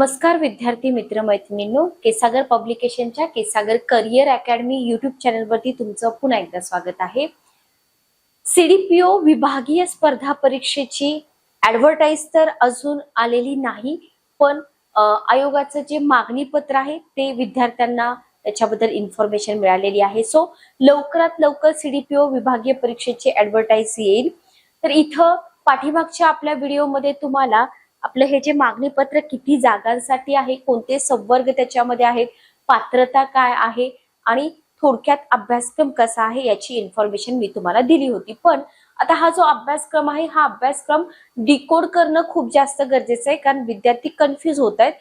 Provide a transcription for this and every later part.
नमस्कार विद्यार्थी मित्र मैत्रिणींनो केसागर पब्लिकेशनच्या केसागर करिअर अकॅडमी युट्यूब चॅनलवरती तुमचं पुन्हा एकदा स्वागत आहे. सीडीपीओ विभागीय स्पर्धा परीक्षेची ऍडव्हर्टाईज तर अजून आलेली नाही पण आयोगाचं जे मागणी पत्र आहे ते विद्यार्थ्यांना त्याच्याबद्दल इन्फॉर्मेशन मिळालेली आहे. सो लवकरात लवकर सीडीपीओ विभागीय परीक्षेची ऍडव्हर्टाईज येईल. तर इथं पाठीमागच्या आपल्या व्हिडिओमध्ये तुम्हाला आपलं हे जे मागणी पत्र किती जागांसाठी आहे कोणते संवर्ग त्याच्यामध्ये आहेत पात्रता काय आहे आणि थोडक्यात अभ्यासक्रम कसा आहे याची इन्फॉर्मेशन मी तुम्हाला दिली होती. पण आता हा जो अभ्यासक्रम आहे हा अभ्यासक्रम डिकोड करणं खूप जास्त गरजेचं आहे कारण विद्यार्थी कन्फ्युज होत आहेत.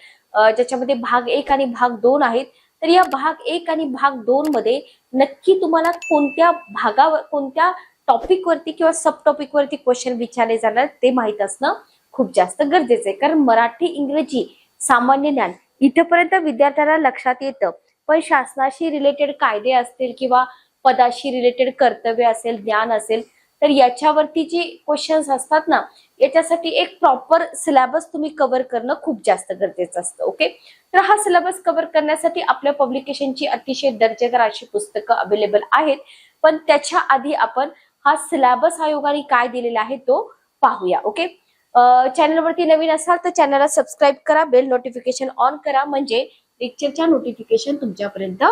ज्याच्यामध्ये भाग एक आणि भाग दोन आहेत. तर या भाग एक आणि भाग दोन मध्ये नक्की तुम्हाला कोणत्या भागावर कोणत्या टॉपिक वरती किंवा सब टॉपिक वरती क्वेश्चन विचारले जाणार ते माहीत असणं खूप जास्त गरजेचं आहे. कारण मराठी इंग्रजी सामान्य ज्ञान इथपर्यंत विद्यार्थ्यांना लक्षात येतं. पण शासनाशी रिलेटेड कायदे असतील किंवा पदाशी रिलेटेड कर्तव्य असेल ज्ञान असेल तर याच्यावरती जे क्वेश्चन्स असतात ना याच्यासाठी एक प्रॉपर सिलेबस तुम्ही कव्हर करणं खूप जास्त गरजेचं असतं ओके तर हा सिलेबस कव्हर करण्यासाठी आपल्या पब्लिकेशनची अतिशय दर्जेदार अशी पुस्तकं अवेलेबल आहेत. पण त्याच्या आधी आपण हा सिलेबस आयोगाने काय दिलेला आहे तो पाहूया ओके चॅनलवरती नवीन असाल तर चॅनलला सबस्क्राईब करा बेल नोटिफिकेशन ऑन करा म्हणजे लेक्चरच्या नोटिफिकेशन तुमच्यापर्यंत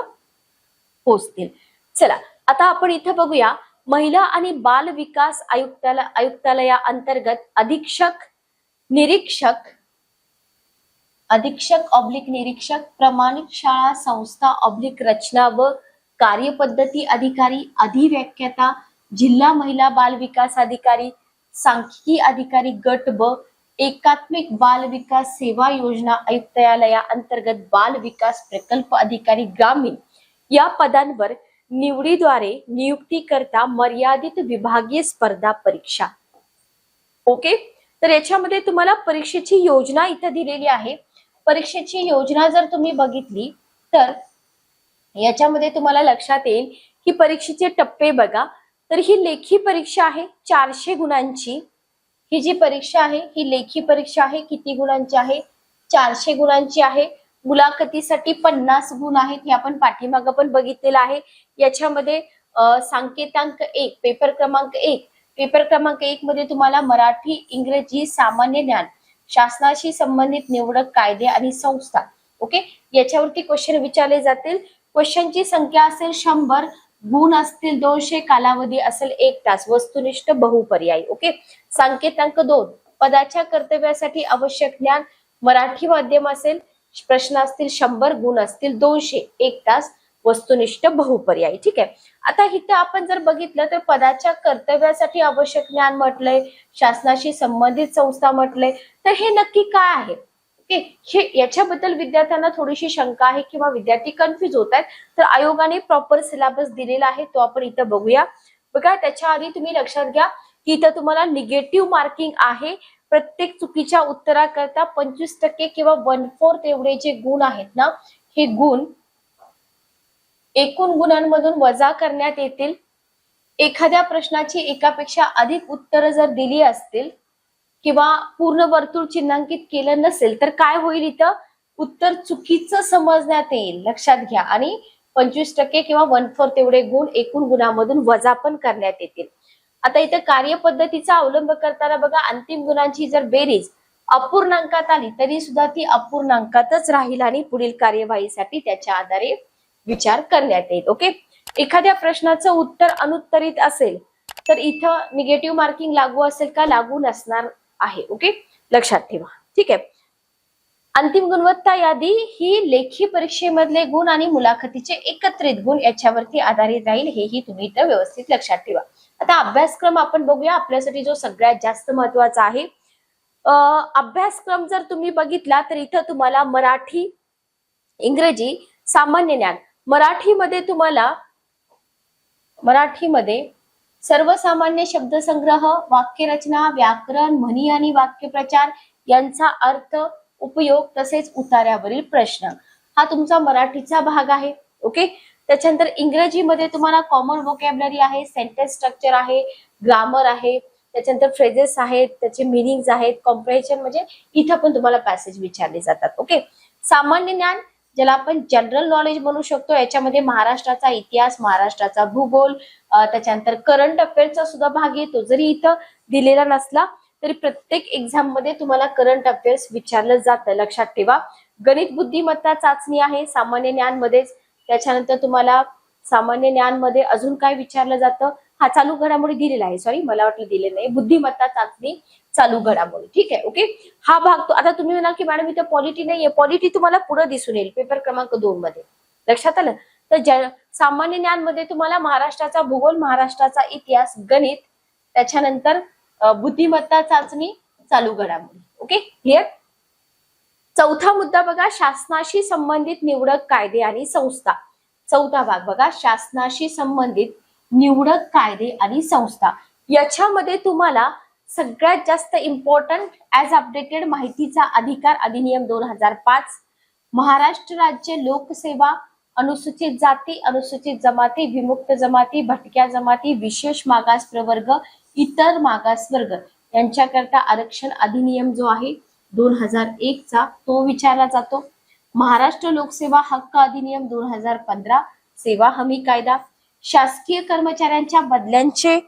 पोहोचतील. चला आता आपण इथं बघूया महिला आणि बाल विकास आयुक्तालय आयुक्तालया अंतर्गत अधीक्षक निरीक्षक अधीक्षक ऑब्लिक निरीक्षक प्रमाणित शाळा संस्था ऑब्लिक रचना व कार्यपद्धती अधिकारी अधिव्याख्याता जिल्हा महिला बाल विकास अधिकारी सांख्यिकी अधिकारी गट ब एकात्मिक बाल विकास सेवा योजना आयुक्तालया अंतर्गत बाल विकास प्रकल्प अधिकारी ग्रामीण. या पदांवर निवडीद्वारे नियुक्ती करता मर्यादित विभागीय स्पर्धा परीक्षा. ओके? तर याच्यामध्ये तुम्हाला परीक्षेची योजना इथं दिलेली आहे. परीक्षेची योजना जर तुम्ही बघितली तर याच्यामध्ये तुम्हाला लक्षात येईल की परीक्षेचे टप्पे बघा. तर ही लेखी परीक्षा आहे चारशे गुणांची. ही जी परीक्षा आहे ही लेखी परीक्षा आहे किती गुणांची आहे? चारशे गुणांची आहे. मुलाखतीसाठी पन्नास गुण आहेत हे आपण पाठीमागं पण बघितलेलं आहे. याच्यामध्ये सांकेतांक एक पेपर क्रमांक एक. पेपर क्रमांक एक मध्ये तुम्हाला मराठी इंग्रजी सामान्य ज्ञान शासनाशी संबंधित निवडक कायदे आणि संस्था. ओके? याच्यावरती क्वेश्चन विचारले जातील. क्वेश्चनची संख्या असेल शंभर गुण असतील दोनशे कालावधी असेल एक तास. वस्तुनिष्ठ बहुपर्यायी ओके? सांकेतांक दोन. पदाच्या कर्तव्यासाठी आवश्यक ज्ञान मराठी माध्यम असेल प्रश्न असतील शंभर. गुण असतील दोनशे. एक तास वस्तुनिष्ठ बहुपर्यायी ठीक आहे? आता इथं आपण जर बघितलं तर पदाच्या कर्तव्यासाठी आवश्यक ज्ञान म्हटलंय शासनाशी संबंधित संस्था म्हटलंय तर हे नक्की काय आहे? ओके? हे याच्याबद्दल विद्यार्थ्यांना थोडीशी शंका आहे किंवा विद्यार्थी कन्फ्युज होत आहेत तर आयोगाने प्रॉपर सिलेबस दिलेला आहे तो आपण इथं बघूया. बघा त्याच्या आधी तुम्ही लक्षात घ्या की इथं तुम्हाला निगेटिव्ह मार्किंग आहे. प्रत्येक चुकीच्या उत्तराकरता पंचवीस टक्के किंवा वन फोर्थ एवढे जे गुण आहेत ना हे गुण एकूण गुणांमधून वजा करण्यात येतील. एखाद्या प्रश्नाची एकापेक्षा अधिक उत्तरं जर दिली असतील किंवा पूर्ण वर्तुळ चिन्हांकित केलं नसेल तर काय होईल इथं? उत्तर चुकीचं समजण्यात येईल. लक्षात घ्या. आणि पंचवीस टक्के किंवा वन फोर्थ एवढे गुण एकूण गुणामधून वजा पण करण्यात येतील. आता इथं कार्यपद्धतीचा अवलंब करताना बघा अंतिम गुणांची जर बेरीज अपूर्णांकात आली तरी सुद्धा ती अपूर्णांकातच राहील आणि पुढील कार्यवाहीसाठी त्याच्या आधारे विचार करण्यात येईल. ओके? एखाद्या प्रश्नाचं उत्तर अनुत्तरित असेल तर इथं निगेटिव्ह मार्किंग लागू असेल का? लागू नसणार. आहे. ओके लक्षात ठेवा. ठीक आहे? अंतिम गुणवत्ता यादी ही लेखी परीक्षेमधले गुण आणि मुलाखतीचे एकत्रित गुण याच्यावरती आधारित राहील हेही तुम्ही इथं व्यवस्थित लक्षात ठेवा. आता अभ्यासक्रम आपण बघूया. आपल्यासाठी जो सगळ्यात जास्त महत्त्वाचा आहे. अभ्यासक्रम जर तुम्ही बघितला तर इथं तुम्हाला मराठी इंग्रजी सामान्य ज्ञान. मराठीमध्ये तुम्हाला मराठीमध्ये सर्वसामान्य शब्दसंग्रह वाक्यरचना व्याकरण म्हणी आणि वाक्यप्रचार यांचा अर्थ उपयोग तसेच उतार्यावरील प्रश्न. हा तुमचा मराठीचा भाग आहे ओके? त्याच्यानंतर इंग्रजीमध्ये तुम्हाला कॉमन वोकॅबलरी आहे सेंटेन्स स्ट्रक्चर आहे ग्रामर आहे त्याच्यानंतर फ्रेजेस आहेत त्याचे मिनिंग्स आहेत कॉम्प्रेशन म्हणजे इथं पण तुम्हाला पॅसेज विचारले जातात ओके? सामान्य ज्ञान ज्याला आपण जनरल नॉलेज म्हणू शकतो. याच्यामध्ये महाराष्ट्राचा इतिहास महाराष्ट्राचा भूगोल त्याच्यानंतर करंट अफेअरचा सुद्धा भाग येतो. जरी इथं दिलेला नसला तरी प्रत्येक एक्झाममध्ये तुम्हाला करंट अफेअर्स विचारलं जातं. लक्षात ठेवा. गणित बुद्धिमत्ता चाचणी आहे सामान्य ज्ञान मध्येच त्याच्यानंतर तुम्हाला सामान्य ज्ञानमध्ये अजून काय विचारलं जातं? हा चालू घडामोडी दिलेला आहे. सॉरी मला वाटलं दिलेलं नाही. बुद्धिमत्ता चाचणी चालू घडामोडी. ठीक आहे ओके हा भाग तो आता तुम्ही म्हणाल की मॅडम इथे पॉलिटी नाहीये. पॉलिटी तुम्हाला पुढे दिसून येईल पेपर क्रमांक दोन मध्ये. लक्षात आलं? तर ज- सामान्य ज्ञानमध्ये तुम्हाला महाराष्ट्राचा भूगोल महाराष्ट्राचा इतिहास गणित त्याच्यानंतर बुद्धिमत्ता चाचणी चालू घडामोडी. ओके? क्लिअर चौथा मुद्दा बघा शासनाशी संबंधित निवडक कायदे आणि संस्था. चौथा भाग बघा शासनाशी संबंधित निवडक कायदे आणि संस्था. याच्यामध्ये तुम्हाला सगळ्यात जास्त इम्पॉर्टंट ऍज अपडेटेड माहितीचा अधिकार अधिनियम दोन हजार पाच. महाराष्ट्र राज्य लोकसेवा अनुसूचित जाती अनुसूचित जमाती विमुक्त जमाती भटक्या जमाती विशेष मागास प्रवर्ग इतर मागास वर्ग यांच्याकरता आरक्षण अधिनियम जो आहे दोन हजार एक चा तो विचारला जातो. महाराष्ट्र लोकसेवा हक्क अधिनियम दोन हजार पंधरा सेवा हमी कायदा. शासकीय कर्मचाऱ्यांच्या बदल्यांचे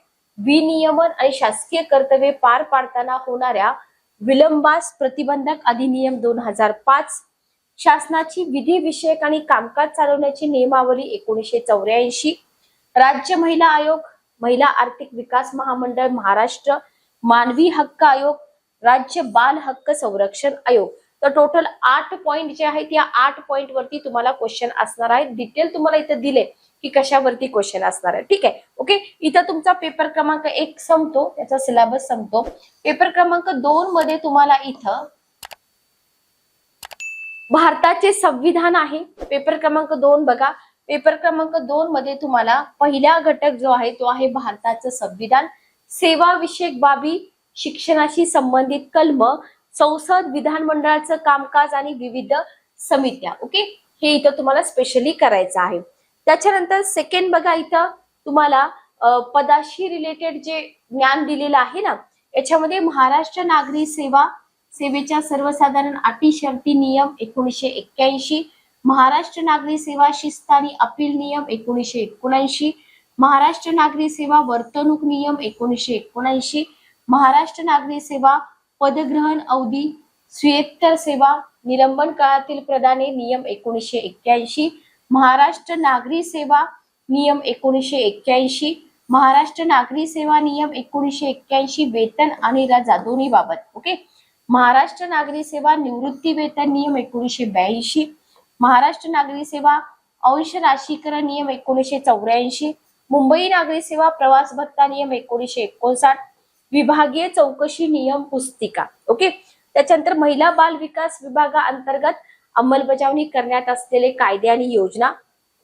विनियमन आणि शासकीय कर्तव्ये पार पाडताना होणाऱ्या विलंबास प्रतिबंधक अधिनियम दोन हजार पाच शासनाची विधी विषयक आणि कामकाज चालवण्याची नियमावली एकोणीसशे चौऱ्याऐंशी. राज्य महिला आयोग महिला आर्थिक विकास महामंडळ महाराष्ट्र मानवी हक्क आयोग राज्य बाल हक्क संरक्षण आयोग. तर टोटल आठ पॉईंट जे आहेत या आठ पॉईंट वरती तुम्हाला क्वेश्चन असणार आहेत. डिटेल तुम्हाला इथं दिले. की कशावरती क्वेश्चन असणार आहे. ठीक आहे? ओके इथं तुमचा पेपर क्रमांक एक संपतो. त्याचा सिलेबस संपतो. पेपर क्रमांक दोन मध्ये तुम्हाला इथं भारताचे संविधान आहे. पेपर क्रमांक दोन बघा. पेपर क्रमांक दोन मध्ये तुम्हाला पहिला घटक जो आहे तो आहे भारताचं संविधान. सेवाविषयक बाबी शिक्षणाशी संबंधित कलम संसद विधानमंडळाचं कामकाज आणि विविध समित्या. ओके हे इथं तुम्हाला स्पेशली करायचं आहे. त्याच्यानंतर सेकंड बघा इथं तुम्हाला पदाशी रिलेटेड जे ज्ञान दिलेलं आहे ना याच्यामध्ये महाराष्ट्र नागरी सेवा सेवेच्या सर्वसाधारण अटी शर्ती नियम एकोणीसशे एक्क्याऐंशी महाराष्ट्र नागरी सेवा शिस्त आणि अपील नियम एकोणीसशे एकोणऐंशी महाराष्ट्र नागरी सेवा वर्तणूक नियम एकोणीसशे एकोणऐंशी महाराष्ट्र नागरी सेवा पदग्रहण अवधी स्वेत्तर सेवा निलंबन काळातील प्रदाने नियम एकोणीसशे एक्क्याऐंशी महाराष्ट्र नागरी सेवा नियम एकोणीसशे एक्क्याऐंशी महाराष्ट्र नागरी सेवा नियम एकोणीसशे एक्क्याऐंशी वेतन आणि रजा दोन्ही बाबत ओके महाराष्ट्र नागरी सेवा निवृत्ती वेतन नियम एकोणीसशे ब्याऐंशी महाराष्ट्र नागरी सेवा अंश राशीकरण नियम एकोणीसशे चौऱ्याऐंशी मुंबई नागरी सेवा प्रवास भत्ता नियम एकोणीसशे एकोणसाठ विभागीय चौकशी नियम पुस्तिका ओके त्याच्यानंतर महिला बाल विकास विभागाअंतर्गत अंमलबजावणी करण्यात असलेले कायदे आणि योजना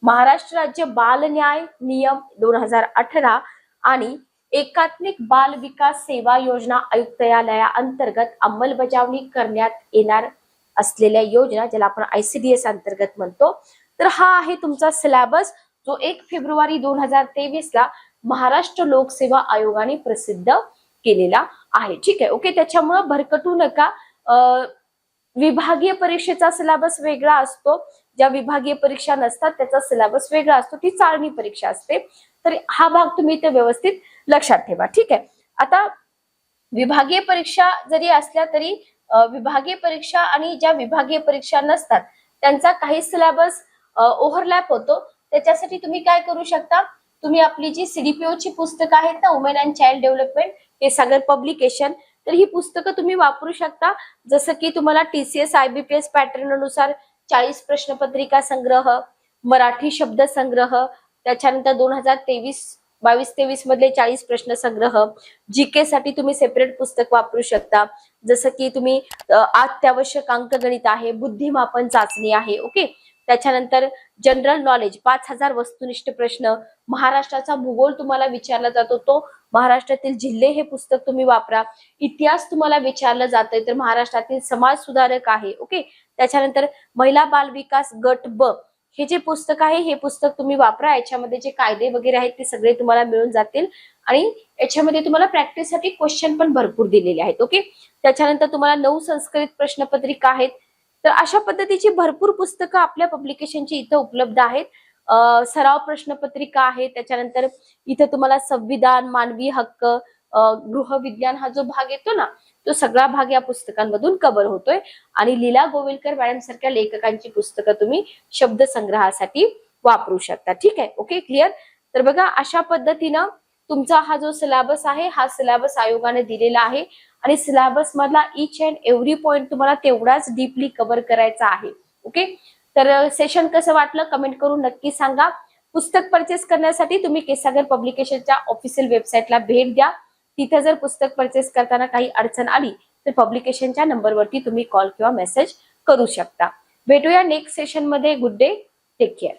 महाराष्ट्र राज्य बाल न्याय नियम दोन हजार अठरा आणि एकात्मिक बाल विकास सेवा योजना आयुक्तालया अंतर्गत अंमलबजावणी करण्यात येणार असलेल्या योजना ज्याला आपण आयसीडीएस अंतर्गत म्हणतो. तर हा आहे तुमचा सिलेबस जो एक फेब्रुवारी दोन हजार तेवीस ला महाराष्ट्र लोकसेवा आयोगाने प्रसिद्ध केलेला आहे. ठीक आहे ओके त्याच्यामुळं भरकटू नका. अं, विभागीय परीक्षेचा सिलेबस वेगळा असतो. ज्या विभागीय परीक्षा नसतात त्याचा सिलेबस वेगळा असतो. ती चाळणी परीक्षा असते. तर हा भाग तुम्ही इथे व्यवस्थित लक्षात ठेवा. ठीक आहे? आता विभागीय परीक्षा जरी असल्या तरी विभागीय परीक्षा आणि ज्या विभागीय परीक्षा नसतात त्यांचा काही सिलेबस ओव्हरलॅप होतो. त्याच्यासाठी तुम्ही काय करू शकता? तुम्ही आपली जी सीडीपीओ ची पुस्तकं आहेत ना वुमेन अँड चाइल्ड डेव्हलपमेंट हे सागर पब्लिकेशन तर ही पुस्तकं तुम्ही वापरू शकता. जसं की तुम्हाला टीसीएस आयबीपीएस पॅटर्ननुसार चाळीस प्रश्नपत्रिका संग्रह मराठी शब्द संग्रह त्याच्यानंतर दोन हजार तेवीस बावीस तेवीस मधले चाळीस प्रश्न संग्रह जीके साठी तुम्ही सेपरेट पुस्तक वापरू शकता. जसं की तुम्ही अत्यावश्यक अंकगणित आहे बुद्धिमापन चाचणी आहे ओके? त्याच्यानंतर जनरल नॉलेज पाच हजार वस्तुनिष्ठ प्रश्न. महाराष्ट्राचा भूगोल तुम्हाला विचारला जातो तो महाराष्ट्रातील जिल्हे हे पुस्तक तुम्ही वापरा. इतिहास तुम्हाला विचारलं जातंय तर महाराष्ट्रातील समाज सुधारक आहे ओके त्याच्यानंतर महिला बाल विकास गट ब. हे जे पुस्तक आहे हे पुस्तक तुम्ही वापरा. याच्यामध्ये जे कायदे वगैरे आहेत ते सगळे तुम्हाला मिळून जातील. आणि याच्यामध्ये तुम्हाला प्रॅक्टिससाठी क्वेश्चन पण भरपूर दिलेले आहेत ओके त्याच्यानंतर तुम्हाला नऊ संस्कृत प्रश्नपत्रिका आहेत. तर अशा पद्धतीची भरपूर पुस्तकं आपल्या पब्लिकेशनची इथं उपलब्ध आहेत. सराव प्रश्नपत्रिका आहे त्याच्यानंतर इथं तुम्हाला संविधान मानवी हक्क गृहविज्ञान हा जो भाग येतो ना तो सगळा भाग या पुस्तकांमधून कव्हर होतोय. आणि लीला गोविलकर मॅडम सारख्या लेखकांची पुस्तकं तुम्ही शब्द संग्रहासाठी वापरू शकता. ठीक आहे? ओके क्लिअर तर बघा अशा पद्धतीनं तुमचा हा जो सिलेबस आहे हा सिलेबस आयोगाने दिलेला आहे. आणि सिलेबस मधला इच अँड एव्हरी पॉइंट तुम्हाला तेवढाच डीपली कव्हर करायचा आहे. ओके तर सेशन कसं वाटलं? कमेंट करून नक्की सांगा. पुस्तक परचेस करण्यासाठी तुम्ही केसागर पब्लिकेशनच्या ऑफिशियल वेबसाईटला भेट द्या. तिथे जर पुस्तक परचेस करताना काही अडचण आली तर पब्लिकेशनच्या नंबरवरती तुम्ही कॉल किंवा मेसेज करू शकता. भेटूया नेक्स्ट सेशनमध्ये गुड डे टेक केअर